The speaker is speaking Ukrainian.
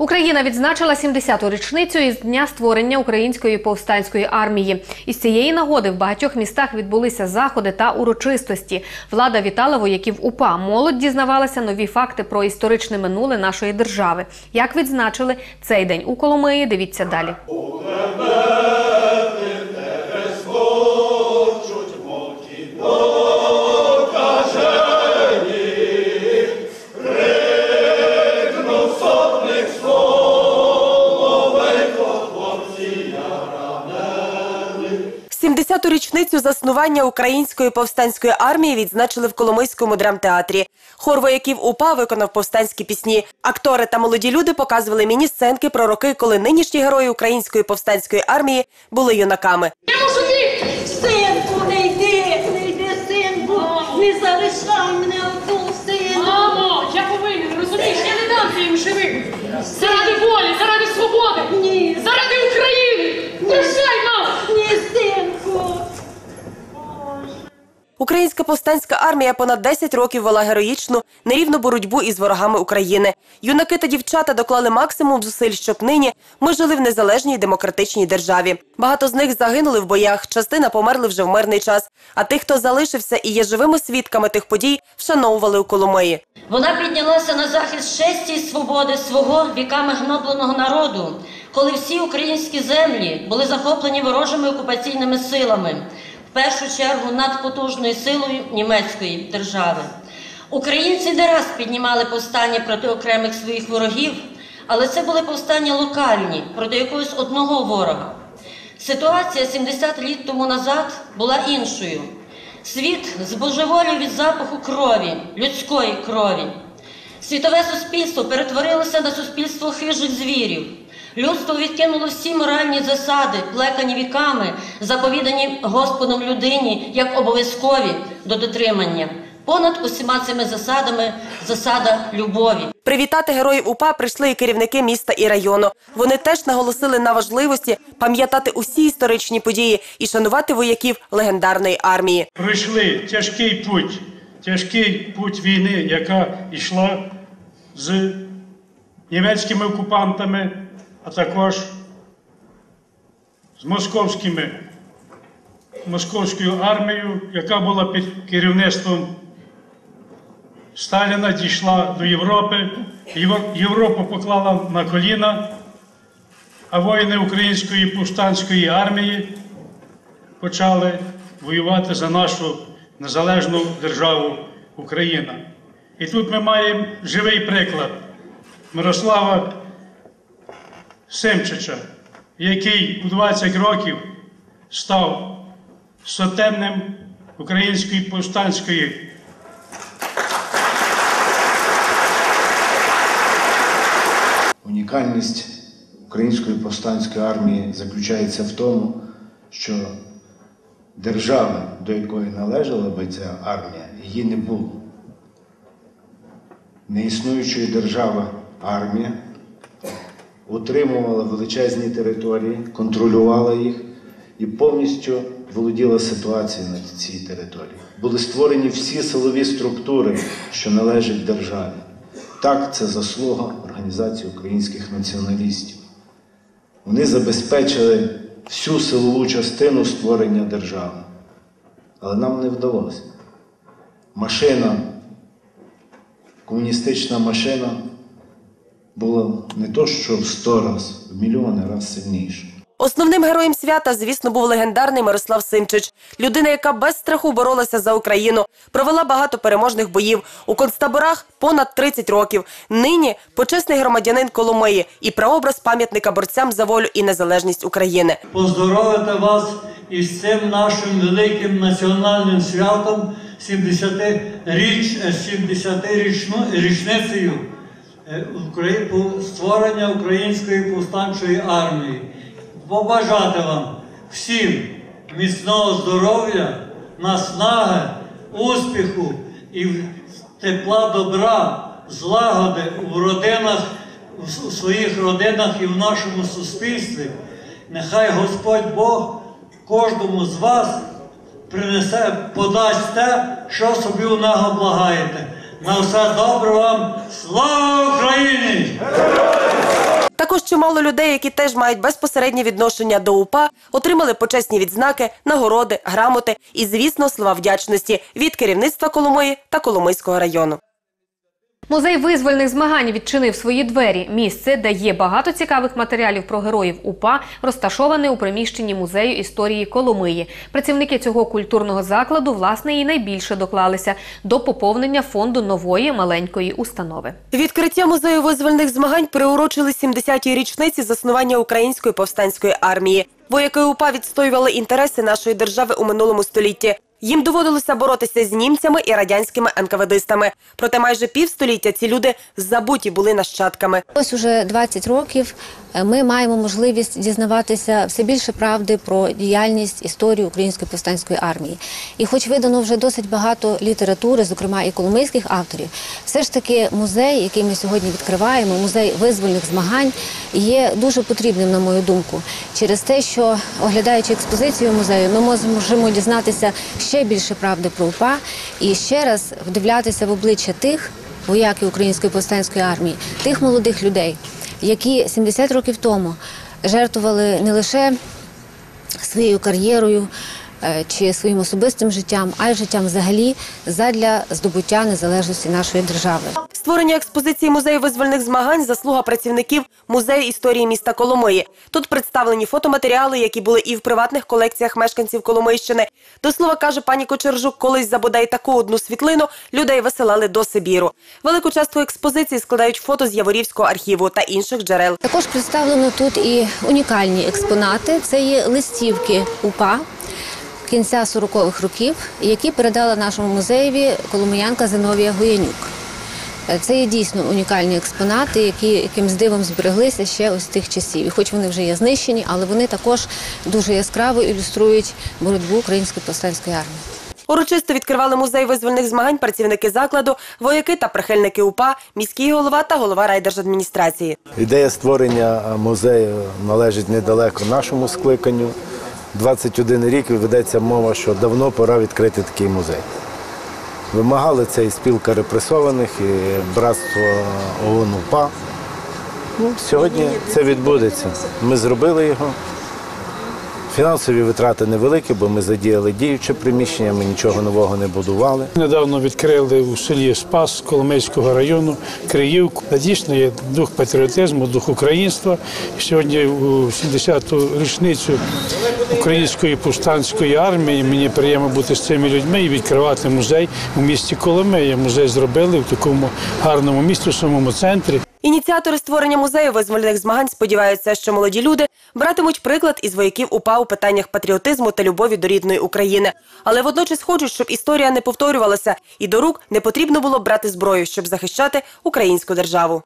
Україна відзначила 70-ту річницю із дня створення української повстанської армії. Із цієї нагоди в багатьох містах відбулися заходи та урочистості. Влада вітала вояків УПА. Молодь дізнавалася нові факти про історичне минуле нашої держави. Як відзначили цей день у Коломиї? Дивіться далі. – 70-ту річницю заснування української повстанської армії відзначили в Коломийському драмтеатрі. Хор вояків УПА виконав повстанські пісні. Актори та молоді люди показували міні-сценки про роки, коли нинішні герої української повстанської армії були юнаками. Я можу бігти! Синку, не йди, не йди, синку, не залишай мене одну, сину. Мамо, я повинен, розумієш, я не дам їм живим. Українська повстанська армія понад 10 років вела героїчну, нерівну боротьбу із ворогами України. Юнаки та дівчата доклали максимум зусиль, щоб нині ми жили в незалежній демократичній державі. Багато з них загинули в боях, частина померли вже в мирний час. А тих, хто залишився і є живими свідками тих подій, вшановували у Коломиї. Вона піднялася на захист честі і свободи свого віками гнобленого народу, коли всі українські землі були захоплені ворожими окупаційними силами, в першу чергу надпотужною силою німецької держави. Українці не раз піднімали повстання проти окремих своїх ворогів, але це були повстання локальні проти якогось одного ворога. Ситуація 70 літ тому назад була іншою. Світ збожеволів від запаху крові, людської крові. Світове суспільство перетворилося на суспільство хижих звірів. Людство відкинуло всі моральні засади, плекані віками, заповідані Господом людині як обов'язкові до дотримання. Понад усіма цими засадами засада любові. Привітати героїв УПА прийшли і керівники міста і району. Вони теж наголосили на важливості пам'ятати усі історичні події і шанувати вояків легендарної армії. пройшли тяжкий путь, тяжкий путь війни, яка йшла з німецькими окупантами, також з московськими, московською армією, яка була під керівництвом Сталіна, дійшла до Європи. Євро- Європу поклала на коліна, а воїни української повстанської армії почали воювати за нашу незалежну державу Україна. І тут ми маємо живий приклад Мирослава Семчича, який у 20 років став сотенним української повстанської Унікальність української повстанської армії заключається в тому, що держави, до якої належала би ця армія, її не було. Неіснуючої держави армія утримувала величезні території, контролювала їх і повністю володіла ситуацією на цій території. Були створені всі силові структури, що належать державі. Так, це заслуга Організації українських націоналістів. Вони забезпечили всю силову частину створення держави. Але нам не вдалося. Машина, комуністична машина була не то, що в сто раз, в мільйони раз сильніша. Основним героєм свята, звісно, був легендарний Мирослав Симчич. Людина, яка без страху боролася за Україну, провела багато переможних боїв. У концтаборах понад 30 років. Нині почесний громадянин Коломиї і прообраз пам'ятника борцям за волю і незалежність України. поздоровити вас із цим нашим великим національним святом 70 річ, 70 річницею е, Украї- по- створення Української повстанчої армії. Побажати вам всім міцного здоров'я, наснаги, успіху і тепла добра, злагоди в родинах, в своїх родинах і в нашому суспільстві. Нехай Господь Бог кожному з вас принесе, подасть те, що собі у нього благаєте. На все добре вам. Слава Україні! Також чимало людей, які теж мають безпосереднє відношення до УПА, отримали почесні відзнаки, нагороди, грамоти і, звісно, слова вдячності від керівництва Коломиї та Коломийського району. Музей визвольних змагань відчинив свої двері. Місце, де є багато цікавих матеріалів про героїв УПА, розташоване у приміщенні музею історії Коломиї. Працівники цього культурного закладу власне і найбільше доклалися до поповнення фонду нової маленької установи. Відкриття музею визвольних змагань приурочили 70-й річниці заснування української повстанської армії. Вояки УПА відстоювали інтереси нашої держави у минулому столітті. Їм доводилося боротися з німцями і радянськими НКВДистами. Проте майже півстоліття ці люди забуті були нащадками. Ось уже 20 років е, ми маємо можливість дізнаватися все більше правди про діяльність історію Української повстанської армії. І хоч видано вже досить багато літератури, зокрема і коломийських авторів, все ж таки музей, який ми сьогодні відкриваємо, музей визвольних змагань, є дуже потрібним, на мою думку, через те, що оглядаючи експозицію музею, ми можемо дізнатися ще більше правди про УПА і ще раз вдивлятися в обличчя тих вояків Української повстанської армії, тих молодих людей, які 70 років тому жертвували не лише своєю кар'єрою чи своїм особистим життям, а й життям взагалі задля здобуття незалежності нашої держави. Створення експозиції музею визвольних змагань заслуга працівників музею історії міста Коломиї. Тут представлені фотоматеріали, які були і в приватних колекціях мешканців Коломийщини. До слова каже пані Кочержук, колись за бодай таку одну світлину людей висилали до Сибіру. Велику частку експозиції складають фото з Яворівського архіву та інших джерел. Також представлено тут і унікальні експонати. Це є листівки УПА кінця 40-х років, які передала нашому музеєві коломиянка Зиновія Гоянюк. Е, Це є дійсно унікальні експонати, які якимсь дивом збереглися ще ось з тих часів. І хоч вони вже є знищені, але вони також дуже яскраво ілюструють боротьбу української повстанської армії. Урочисто відкривали музей визвольних змагань працівники закладу, вояки та прихильники УПА, міський голова та голова райдержадміністрації. Ідея створення музею належить недалеко нашому скликанню. 21 рік ведеться мова, що давно пора відкрити такий музей. Вимагали це і спілка репресованих, і братство ООН УПА. Ну, сьогодні це відбудеться. Ми зробили його. Фінансові витрати невеликі, бо ми задіяли діюче приміщення, ми нічого нового не будували. Недавно відкрили у селі Спас Коломийського району Криївку. Дійсно є дух патріотизму, дух українства. Сьогодні у 70-ту річницю української повстанської армії мені приємно бути з цими людьми і відкривати музей у місті Коломия. Музей зробили в такому гарному місті, в самому центрі. Ініціатори створення музею визвольних змагань сподіваються, що молоді люди братимуть приклад із вояків УПА у питаннях патріотизму та любові до рідної України. Але водночас хочуть, щоб історія не повторювалася і до рук не потрібно було брати зброю, щоб захищати українську державу.